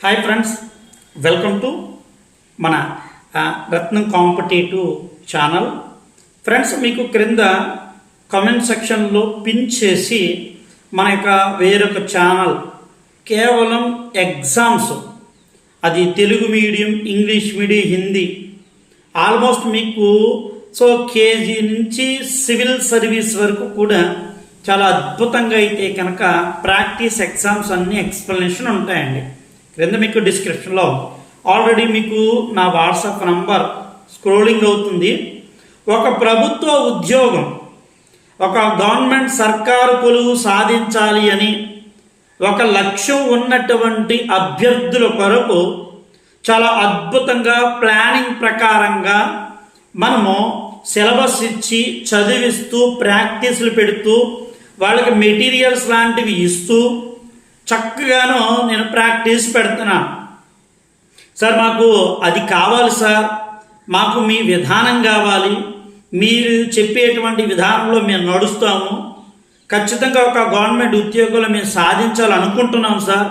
Hi friends welcome to మన రత్నం competitive channel friends మీకు క్రింద కమెంట్ సెక్షన్లో పిన్ చేసి మన యొక్క వేరొక ఛానల్ కేవలం ఎగ్జామ్స్ అది Telugu medium English medium Hindi almost మీకు సో కేజీ నుంచి సివిల్ సర్వీస్ వరకు కూడా చాలా అద్భుతంగా అయితే కనుక ప్రాక్టీస్ ఎగ్జామ్స్ అన్ని ఎక్స్ప్లెనేషన్ ఉంటాయండి. క్రింద మీకు డిస్క్రిప్షన్లో ఆల్రెడీ మీకు నా వాట్సాప్ నంబర్ స్క్రోలింగ్ అవుతుంది. ఒక ప్రభుత్వ ఉద్యోగం ఒక గవర్నమెంట్ సర్కారు కొలువు సాధించాలి అని ఒక లక్ష్యం ఉన్నటువంటి అభ్యర్థుల కొరకు చాలా అద్భుతంగా ప్లానింగ్ ప్రకారంగా మనము సిలబస్ ఇచ్చి చదివిస్తూ ప్రాక్టీసులు పెడుతూ వాళ్ళకి మెటీరియల్స్ లాంటివి ఇస్తూ చక్కగాను నేను ప్రాక్టీస్ పెడుతున్నాను సార్ మాకు అది కావాలి సార్. మాకు మీ విధానం కావాలి. మీరు చెప్పేటువంటి విధానంలో మేము నడుస్తాము. ఖచ్చితంగా ఒక గవర్నమెంట్ ఉద్యోగులు మేము సాధించాలనుకుంటున్నాం సార్.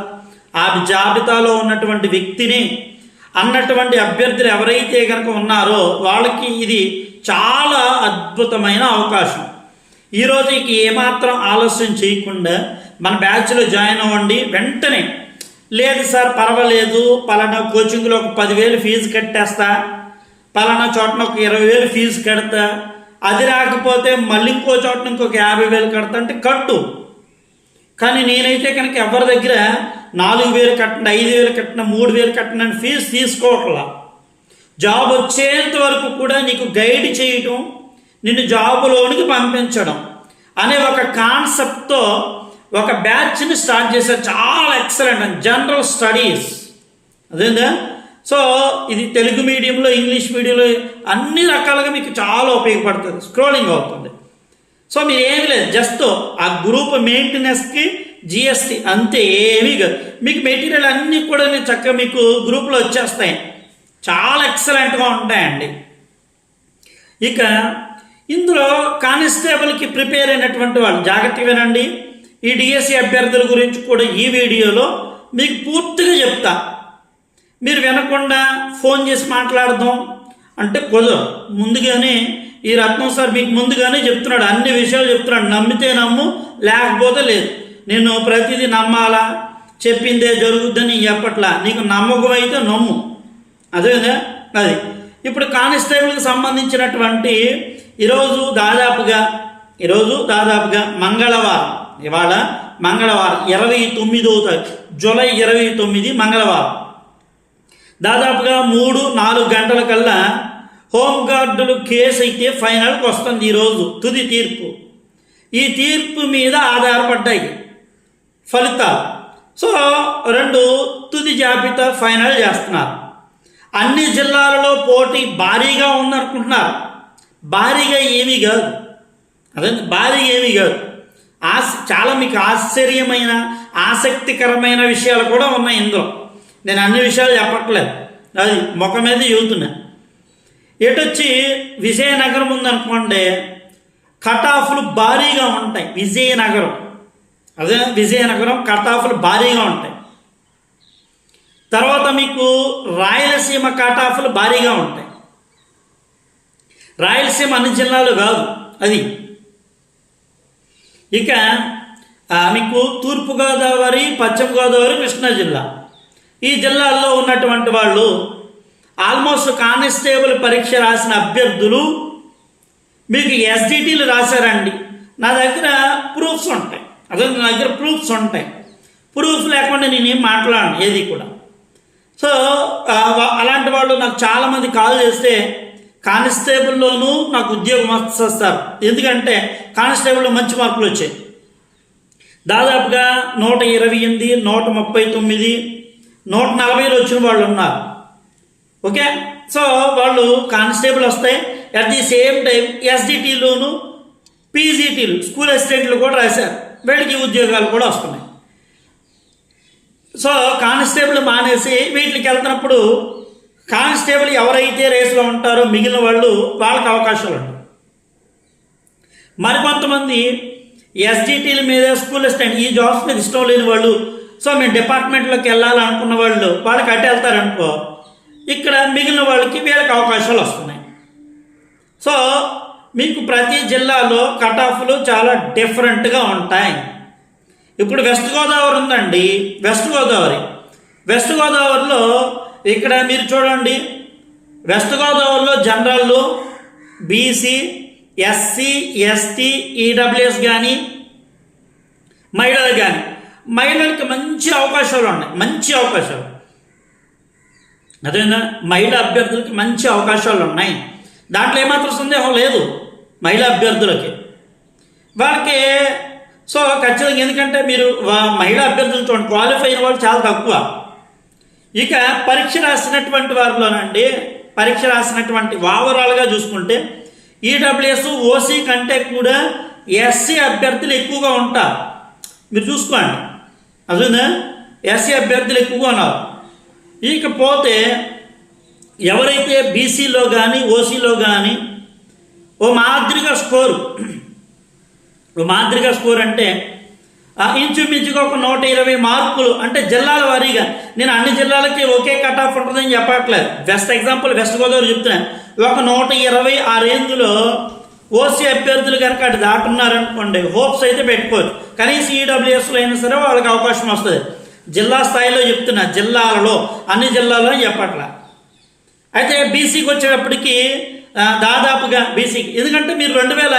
ఆ జాబితాలో ఉన్నటువంటి వ్యక్తిని అన్నటువంటి అభ్యర్థులు ఎవరైతే కనుక ఉన్నారో వాళ్ళకి ఇది చాలా అద్భుతమైన అవకాశం. ఈరోజు ఏమాత్రం ఆలస్యం చేయకుండా మన బ్యాచ్లో జాయిన్ అవ్వండి. వెంటనే లేదు సార్ పర్వాలేదు. పలానా కోచింగ్లో ఒక పదివేలు ఫీజు కట్టేస్తా. పలానా చోటన ఒక ఇరవై వేలు ఫీజు కడతా. అది రాకపోతే మళ్ళీ ఇంకో చోటన ఇంకొక యాభై వేలు కడతా. అంటే కట్టు. కానీ నేనైతే కనుక ఎవరి దగ్గర నాలుగు వేలు కట్టిన ఐదు వేలు కట్టిన మూడు వేలు కట్టిన అని ఫీజు తీసుకోవట్లా. జాబ్ వచ్చేంత వరకు కూడా నీకు గైడ్ చేయటం నిన్ను జాబులోనికి పంపించడం అనే ఒక కాన్సెప్ట్తో ఒక బ్యాచ్ని స్టార్ట్ చేశారు. చాలా ఎక్సలెంట్ అండ్ జనరల్ స్టడీస్ అదేందా? సో ఇది తెలుగు మీడియంలో ఇంగ్లీష్ మీడియంలో అన్ని రకాలుగా మీకు చాలా ఉపయోగపడుతుంది. స్క్రోలింగ్ అవుతుంది. సో మీరు ఏమి లేదు. జస్ట్ ఆ గ్రూప్ మెయింటెనెన్స్కి జిఎస్టి అంతే ఏమీ కాదు. మీకు మెటీరియల్ అన్నీ కూడా నేను చక్కగా మీకు గ్రూప్లో వచ్చేస్తాయి. చాలా ఎక్సలెంట్గా ఉంటాయండి. ఇక ఇందులో కానిస్టేబుల్కి ప్రిపేర్ అయినటువంటి వాళ్ళు జాగ్రత్తగానండి వినండి. ఈ డిఎస్సి అభ్యర్థుల గురించి కూడా ఈ వీడియోలో మీకు పూర్తిగా చెప్తా. మీరు వినకుండా ఫోన్ చేసి మాట్లాడదాం. అంటే కుదరదు ముందుగానే ఈ రత్నం సార్ మీకు ముందుగానే చెప్తున్నాడు. అన్ని విషయాలు చెప్తున్నాడు. నమ్మితే నమ్ము లేకపోతే లేదు. నేను ప్రతిదీ నమ్మాలా? చెప్పిందే జరుగుద్దని చెప్పట్లా నీకు నమ్మకం అయితే నమ్ము. అదేవిధంగా అది. ఇప్పుడు కానిస్టేబుల్కి సంబంధించినటువంటి ఈరోజు దాదాపుగా ఈరోజు దాదాపుగా మంగళవారం. ఇవాళ మంగళవారం ఇరవై తొమ్మిదో జూలై ఇరవై తొమ్మిది మంగళవారం. దాదాపుగా మూడు నాలుగు గంటల కల్లా హోంగార్డులు కేసు అయితే ఫైనల్కి వస్తుంది ఈరోజు తుది తీర్పు. ఈ తీర్పు మీద ఆధారపడ్డాయి ఫలితాలు. సో రెండు తుది జాబితా ఫైనల్ చేస్తున్నారు. అన్ని జిల్లాలలో పోటీ భారీగా ఉందనుకుంటున్నారు. భారీగా ఏమీ కాదు. అదే భారీగా ఏమీ కాదు. ఆశ చాలా మీకు ఆశ్చర్యమైన ఆసక్తికరమైన విషయాలు కూడా ఉన్నాయి ఇందులో. నేను అన్ని విషయాలు చెప్పట్లేదు. అది ముఖం మీద చెబుతున్నా ఎటొచ్చి విజయనగరం ఉందనుకోండి కట్ ఆఫ్లు భారీగా ఉంటాయి. విజయనగరం. అదే విజయనగరం కట్ ఆఫ్లు భారీగా ఉంటాయి. తర్వాత మీకు రాయలసీమ కట్ ఆఫ్లు భారీగా ఉంటాయి. రాయలసీమ అన్ని జిల్లాలు కాదు. అది ఇక మీకు తూర్పుగోదావరి పశ్చిమ గోదావరి కృష్ణా జిల్లా. ఈ జిల్లాల్లో ఉన్నటువంటి వాళ్ళు ఆల్మోస్ట్ కానిస్టేబుల్ పరీక్ష రాసిన అభ్యర్థులు మీకు ఎస్డిటీలు రాశారండి. నా దగ్గర ప్రూఫ్స్ ఉంటాయి. అదే నా దగ్గర ప్రూఫ్స్ ఉంటాయి. ప్రూఫ్ లేకుండా నేనేం మాట్లాడను ఏది కూడా. సో అలాంటి వాళ్ళు నాకు చాలామంది కాల్ చేస్తే కానిస్టేబుల్లోనూ నాకు ఉద్యోగం వస్తారు ఎందుకంటే కానిస్టేబుల్లో మంచి మార్కులు వచ్చాయి. దాదాపుగా నూట ఇరవై ఎనిమిది నూట ముప్పై తొమ్మిది నూట నలభైలో వచ్చిన వాళ్ళు ఉన్నారు. ఓకే? సో వాళ్ళు కానిస్టేబుల్ వస్తాయి. అట్ ది సేమ్ టైం ఎస్డిటీలోను పీజీటీలు స్కూల్ అసిస్టెంట్లు కూడా రాశారు. వీళ్ళకి ఉద్యోగాలు కూడా వస్తున్నాయి. సో కానిస్టేబుల్ మానేసి వీటికి వెళ్తున్నప్పుడు కానిస్టేబుల్ ఎవరైతే రేసులో ఉంటారో మిగిలిన వాళ్ళు వాళ్ళకి అవకాశాలు ఉంటాయి మరికొంతమంది ఎస్జిటీల మీద స్కూల్ అసిస్టెంట్ ఈ జాబ్స్ మీద ఇష్టం లేని వాళ్ళు సో మేము డిపార్ట్మెంట్లోకి వెళ్ళాలనుకున్న వాళ్ళు వాళ్ళకి అటు వెళ్తారనుకో ఇక్కడ మిగిలిన వాళ్ళకి వీళ్ళకి అవకాశాలు వస్తున్నాయి. సో మీకు ప్రతి జిల్లాలో కట్ ఆఫ్లు చాలా డిఫరెంట్గా ఉంటాయి. ఇప్పుడు వెస్ట్ గోదావరి ఉందండి వెస్ట్ గోదావరి. వెస్ట్ గోదావరిలో ఇక్కడ మీరు చూడండి. వెస్ట్ గోదావరిలో జనరల్లు బీసీ ఎస్సీ ఎస్టీ ఈడబ్ల్యూఎస్ కానీ మహిళలు కానీ మహిళలకి మంచి అవకాశాలు ఉన్నాయి. మంచి అవకాశాలు. అదేవిధంగా మహిళా అభ్యర్థులకి మంచి అవకాశాలు ఉన్నాయి. దాంట్లో ఏమాత్రం సందేహం లేదు మహిళా అభ్యర్థులకి. వాళ్ళకి సో ఖచ్చితంగా ఎందుకంటే మీరు మహిళా అభ్యర్థులతో చూడండి. క్వాలిఫై అయిన వాళ్ళు చాలా తక్కువ. ఇక పరీక్ష రాసినటువంటి వారిలోనండి పరీక్ష రాసినటువంటి ఓవరాల్గా చూసుకుంటే ఈడబ్ల్యూఎస్ ఓసీ కంటే కూడా ఎస్సీ అభ్యర్థులు ఎక్కువగా ఉంటారు. మీరు చూసుకోండి. అదేనా ఎస్సీ అభ్యర్థులు ఎక్కువగా ఉన్నారు. ఇకపోతే ఎవరైతే బీసీలో కానీ ఓసీలో కానీ ఓ మాదిరిగా స్కోరు. ఓ మాదిరిగా స్కోర్ అంటే ఇంచుమించుగా ఒక నూట ఇరవై మార్కులు అంటే జిల్లాల వారీగా. నేను అన్ని జిల్లాలకి ఒకే కట్ ఆఫ్ ఉంటుందని చెప్పట్లేదు. బెస్ట్ ఎగ్జాంపుల్ వెస్ట్ గోదావరి చెప్తున్నాను ఒక నూట ఇరవై ఆ రేంజ్లో ఓసీ అభ్యర్థులు కనుక అటు దాటున్నారనుకోండి హోప్స్ అయితే పెట్టుకోవచ్చు. కనీసం ఈడబ్ల్యూఎస్లో అయినా సరే వాళ్ళకి అవకాశం వస్తుంది. జిల్లా స్థాయిలో చెప్తున్నా జిల్లాలలో అన్ని జిల్లాలో చెప్పట్లా. అయితే బీసీకి వచ్చేటప్పటికి దాదాపుగా బీసీకి. ఎందుకంటే మీరు రెండు వేల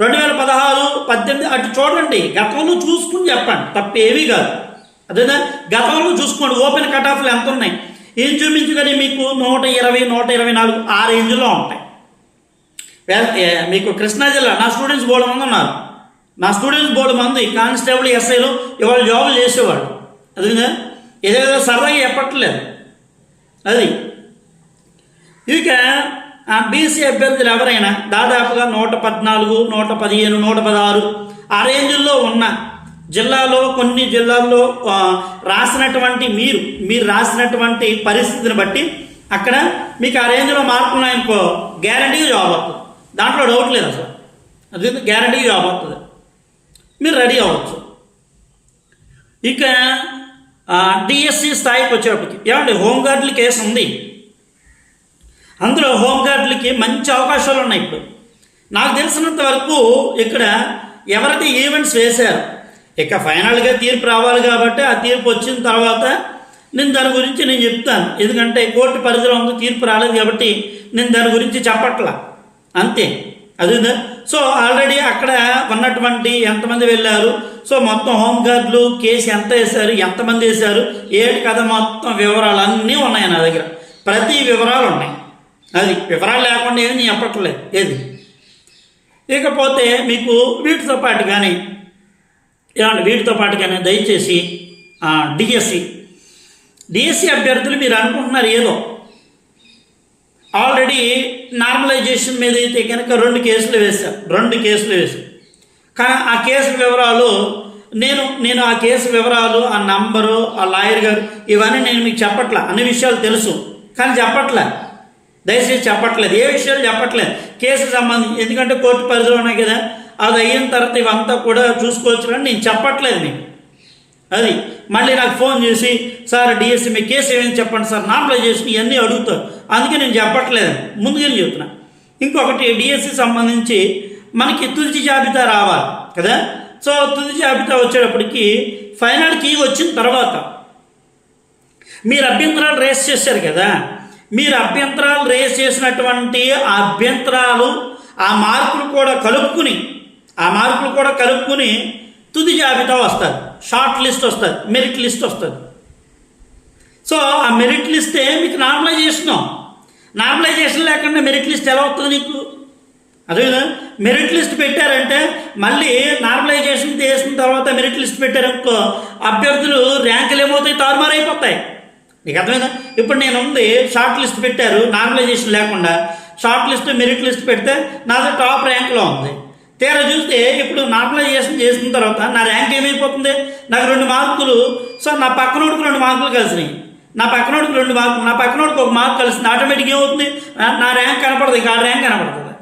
రెండు వేల పదహారు పద్దెనిమిది అటు చూడండి గతంలో చూసుకుని చెప్పండి తప్ప ఏమీ కాదు. అదేనా? గతంలో చూసుకోండి ఓపెన్ కట్ ఆఫ్లు ఎంత ఉన్నాయి ఏం చూపించగానే మీకు? నూట ఇరవై నూట ఇరవై నాలుగు ఆ రేంజ్లో ఉంటాయి. మీకు కృష్ణా జిల్లా నా స్టూడెంట్స్ బోర్డు మంది ఉన్నారు. నా స్టూడెంట్స్ బోర్డు మంది కానిస్టేబుల్ ఎస్ఐలు ఇవాళ జాబులు చేసేవాడు అదేనా? ఏదేదో సరదాగా చెప్పట్లేదు అది. ఇక బీసీ అభ్యర్థులు ఎవరైనా దాదాపుగా నూట పద్నాలుగు నూట పదిహేను నూట పదహారు ఆ రేంజ్లో ఉన్న జిల్లాలో కొన్ని జిల్లాల్లో రాసినటువంటి మీరు మీరు రాసినటువంటి పరిస్థితిని బట్టి అక్కడ మీకు ఆ రేంజ్లో మార్కులు ఉన్నాయనుకో గ్యారంటీగా జాబ్ అవుతుంది దాంట్లో డౌట్ లేదు అసలు అది గ్యారంటీగా జాబ్ అవుతుంది మీరు రెడీ అవ్వచ్చు. ఇక డిఎస్సి స్థాయికి వచ్చేటప్పటికి ఏమండి? హోంగార్డులు కేసు ఉంది అందులో హోంగార్డులకి మంచి అవకాశాలు ఉన్నాయి ఇప్పుడు. నాకు తెలిసినంత వరకు ఇక్కడ ఎవరైతే ఈవెంట్స్ వేశారు ఇక ఫైనల్గా తీర్పు రావాలి కాబట్టి ఆ తీర్పు వచ్చిన తర్వాత నేను దాని గురించి నేను చెప్తాను. ఎందుకంటే కోర్టు పరిధిలో ఉంది తీర్పు రాలేదు కాబట్టి నేను దాని గురించి చెప్పట్లా. అంతే. అది సో ఆల్రెడీ అక్కడ ఉన్నటువంటి ఎంతమంది వెళ్ళారు? సో మొత్తం హోంగార్డులు కేసు ఎంత వేశారు ఎంతమంది వేశారు? ఏ కథ మొత్తం వివరాలు అన్నీ ఉన్నాయి నా దగ్గర. ప్రతి వివరాలు ఉన్నాయి. అది వివరాలు లేకుండా ఏమి చెప్పట్లేదు ఏది? ఇకపోతే మీకు వీటితో పాటు కానీ ఏమంటే వీటితో పాటు కానీ దయచేసి డిఎస్సి డిఎస్సి అభ్యర్థులు మీరు అనుకుంటున్నారు ఏదో? ఆల్రెడీ నార్మలైజేషన్ మీద అయితే కనుక రెండు కేసులు వేశారు. రెండు కేసులు వేశారు. కానీ ఆ కేసు వివరాలు నేను నేను ఆ కేసు వివరాలు ఆ నంబరు ఆ లాయర్ గారు ఇవన్నీ నేను మీకు చెప్పట్లే. అన్ని విషయాలు తెలుసు. కానీ చెప్పట్లే. దయచేసి చెప్పట్లేదు. ఏ విషయాలు చెప్పట్లేదు. కేసు సంబంధించి ఎందుకంటే కోర్టు పరిధిలో ఉన్నాయి కదా. అది అయిన తర్వాత ఇవంతా కూడా చూసుకోవచ్చు నేను చెప్పట్లేదు మీకు. అది మళ్ళీ నాకు ఫోన్ చేసి సార్ డిఎస్సి మీ కేసు ఏమైంది చెప్పండి సార్. నార్మలైజేషన్ ఇవన్నీ అడుగుతారు. అందుకే నేను చెప్పట్లేదు. ముందుగానే చెప్తున్నా. ఇంకొకటి డిఎస్సి సంబంధించి మనకి తుది జాబితా రావాలి కదా. సో తుది జాబితా వచ్చేటప్పటికి ఫైనల్ కీ వచ్చిన తర్వాత మీరు అభ్యంతరాలు రేస్ చేశారు కదా. మీరు అభ్యంతరాలు రేస్ చేసినటువంటి ఆ అభ్యంతరాలు ఆ మార్కులు కూడా కలుపుకుని ఆ మార్కులు కూడా కలుపుకుని తుది జాబితా వస్తుంది. షార్ట్ లిస్ట్ వస్తుంది. మెరిట్ లిస్ట్ వస్తుంది. సో ఆ మెరిట్ లిస్టే మీకు నార్మలైజేషన్ నార్మలైజేషన్ లేకుండా మెరిట్ లిస్ట్ ఎలా వస్తుంది నీకు? అదే మెరిట్ లిస్ట్ పెట్టారంటే మళ్ళీ నార్మలైజేషన్ చేసిన తర్వాత మెరిట్ లిస్ట్ పెట్టారనుకో అభ్యర్థులు ర్యాంకులు ఏమవుతాయి? తారుమారైపోతాయి. నీకు అర్థమైందా? ఇప్పుడు నేను ఉంది షార్ట్ లిస్ట్ పెట్టారు నార్మలైజేషన్ లేకుండా. షార్ట్ లిస్ట్ మెరిట్ లిస్ట్ పెడితే నాది టాప్ ర్యాంక్లో ఉంది. తీరా చూస్తే ఇప్పుడు నార్మలైజేషన్ చేసిన తర్వాత నా ర్యాంక్ ఏమైపోతుంది? నాకు రెండు మార్కులు. సో నా పక్కనోడికి రెండు మార్కులు కలిసినాయి. నా పక్కనోడికి రెండు మార్కులు. నా పక్కనోడికి ఒక మార్క్ కలిసింది. ఆటోమేటిక్ ఏమవుతుంది? నా- నా ర్యాంక్ కనపడదు ఇక ఆ ర్యాంక్ కనపడుతుంది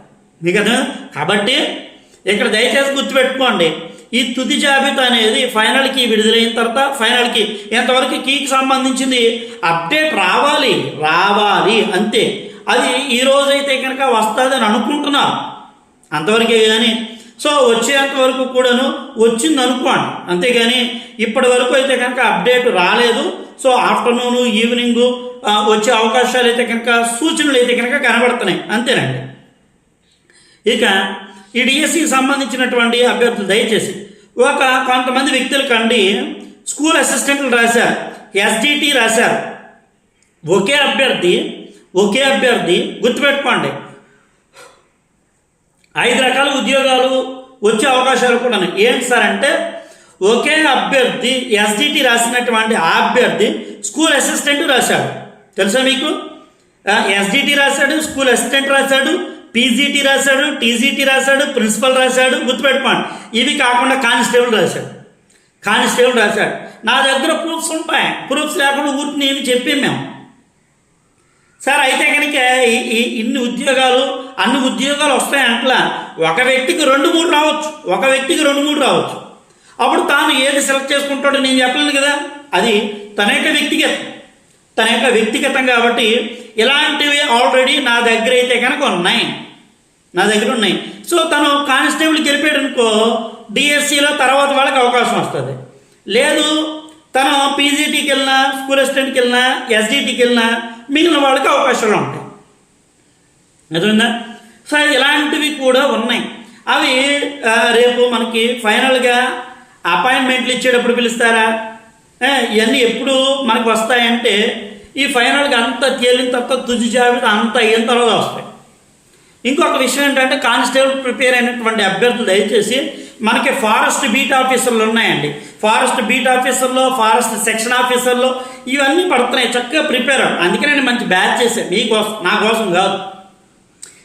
మీకు అర్థం కాబట్టి ఇక్కడ దయచేసి గుర్తుపెట్టుకోండి. ఈ తుది జాబితా అనేది ఫైనల్కి విడుదలైన తర్వాత ఫైనల్కి ఎంతవరకు కీకి సంబంధించింది? అప్డేట్ రావాలి రావాలి అంతే. అది ఈ రోజైతే కనుక వస్తుందని అనుకుంటున్నా అంతవరకే కానీ సో వచ్చేంత వరకు కూడాను వచ్చింది అనుకోండి. అంతేగాని ఇప్పటి వరకు అయితే కనుక అప్డేట్ రాలేదు. సో ఆఫ్టర్నూన్ ఈవినింగ్ వచ్చే అవకాశాలు అయితే కనుక సూచనలు అయితే కనుక కనబడుతున్నాయి. అంతేనండి. ఇక ఈ డిఎస్సికి సంబంధించినటువంటి అభ్యర్థులు దయచేసి ఒక కొంతమంది వ్యక్తులు కండి. స్కూల్ అసిస్టెంట్లు రాశారు ఎస్డిటి రాశారు. ఒకే అభ్యర్థి ఒకే అభ్యర్థి గుర్తుపెట్టుకోండి. ఐదు రకాల ఉద్యోగాలు వచ్చే అవకాశాలు కూడా ఉన్నాయి. ఏంటి సార్ అంటే ఒకే అభ్యర్థి ఎస్డిటి రాసినటువంటి ఆ అభ్యర్థి స్కూల్ అసిస్టెంట్ రాశాడు. తెలుసా మీకు? ఎస్డిటి రాశాడు స్కూల్ అసిస్టెంట్ రాశాడు పీజీటీ రాశాడు టీజీటీ రాశాడు ప్రిన్సిపల్ రాశాడు గుర్తుపెట్టుకోండి. ఇవి కాకుండా కానిస్టేబుల్ రాశాడు. కానిస్టేబుల్ రాశాడు. నా దగ్గర ప్రూఫ్స్ ఉంటాయి. ప్రూఫ్స్ లేకుండా ఊరికి నేను చెప్పాం మేము. సార్ అయితే కనుక ఈ- ఇన్ని ఉద్యోగాలు అన్ని ఉద్యోగాలు వస్తాయి అంటలా ఒక వ్యక్తికి రెండు మూడు రావచ్చు. ఒక వ్యక్తికి రెండు మూడు రావచ్చు. అప్పుడు తాను ఏది సెలెక్ట్ చేసుకుంటాడో నేను చెప్పలేను కదా. అది తన యొక్క వ్యక్తిగతం. తన యొక్క వ్యక్తిగతం కాబట్టి ఇలాంటివి ఆల్రెడీ నా దగ్గర అయితే కనుక ఉన్నాయి. నా దగ్గర ఉన్నాయి. సో తను కానిస్టేబుల్ గెలిపాడు అనుకో డిఎస్సిలో తర్వాత వాళ్ళకి అవకాశం వస్తుంది. లేదు తను పీజీటీకి వెళ్ళినా స్కూల్ అసిస్టెంట్కి వెళ్ళినా ఎస్డిటీకి వెళ్ళినా మిగిలిన వాళ్ళకి అవకాశాలు ఉంటాయి. అర్థమైందా? సో ఇలాంటివి కూడా ఉన్నాయి. అవి రేపు మనకి ఫైనల్గా అపాయింట్మెంట్లు ఇచ్చేటప్పుడు పిలుస్తారా? ఇవన్నీ ఎప్పుడు మనకు వస్తాయంటే ఈ ఫైనల్గా అంత తేలిన తర్వాత తుది జాబితా అంత అయిన తర్వాత వస్తాయి. ఇంకొక విషయం ఏంటంటే కానిస్టేబుల్ ప్రిపేర్ అయినటువంటి అభ్యర్థులు దయచేసి మనకి ఫారెస్ట్ బీట్ ఆఫీసర్లు ఉన్నాయండి. ఫారెస్ట్ బీట్ ఆఫీసర్లో ఫారెస్ట్ సెక్షన్ ఆఫీసర్లో ఇవన్నీ పడుతున్నాయి. చక్కగా ప్రిపేర్ అవ్వండి. అందుకనే నేను మంచి బ్యాచ్ చేశాను. మీకోసం నా కోసం కాదు.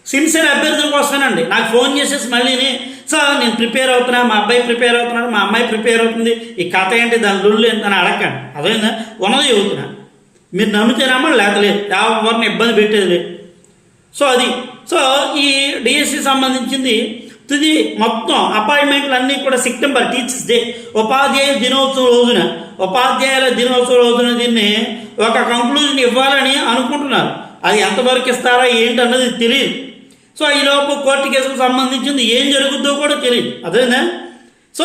సిన్సియర్ అభ్యర్థుల కోసమేనండి. నాకు ఫోన్ చేసేసి మళ్ళీని సార్ నేను ప్రిపేర్ అవుతున్నా మా అబ్బాయి ప్రిపేర్ అవుతున్నాడు మా అమ్మాయి ప్రిపేర్ అవుతుంది. ఈ కథ ఏంటి? దాని రుళ్ళు ఏంటి? అని అడగండి అదేందా? ఉన్నది చెబుతున్నా మీరు నమ్మితే నమ్మండి లేక ఎవరిని ఇబ్బంది పెట్టేది సో అది. సో ఈ డిఎస్సి సంబంధించింది తుది మొత్తం అపాయింట్మెంట్లు అన్నీ కూడా సెప్టెంబర్ టీచర్స్ డే. ఉపాధ్యాయ దినోత్సవం రోజున ఉపాధ్యాయుల దినోత్సవం రోజున దీన్ని ఒక కంక్లూజన్ ఇవ్వాలని అనుకుంటున్నారు. అది ఎంతవరకు ఇస్తారా ఏంటన్నది తెలియదు. సో ఈలోపు కోర్టు కేసుకు సంబంధించింది ఏం జరుగుద్దో కూడా తెలియదు. అదేనా సో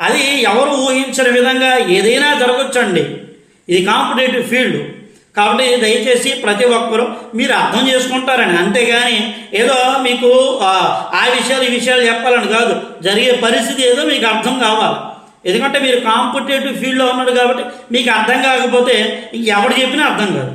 అది ఎవరు ఊహించిన విధంగా ఏదైనా జరగచ్చండి. ఇది కాంపిటేటివ్ ఫీల్డ్. కాబట్టి దయచేసి ప్రతి ఒక్కరూ మీరు అర్థం చేసుకుంటారని. అంతేగాని ఏదో మీకు ఆ, ఆ విషయాలు ఈ విషయాలు చెప్పాలని కాదు. జరిగే పరిస్థితి ఏదో మీకు అర్థం కావాలి. ఎందుకంటే మీరు కాంపిటేటివ్ ఫీల్డ్లో ఉన్నాడు కాబట్టి మీకు అర్థం కాకపోతే ఎవడు చెప్పినా అర్థం కాదు.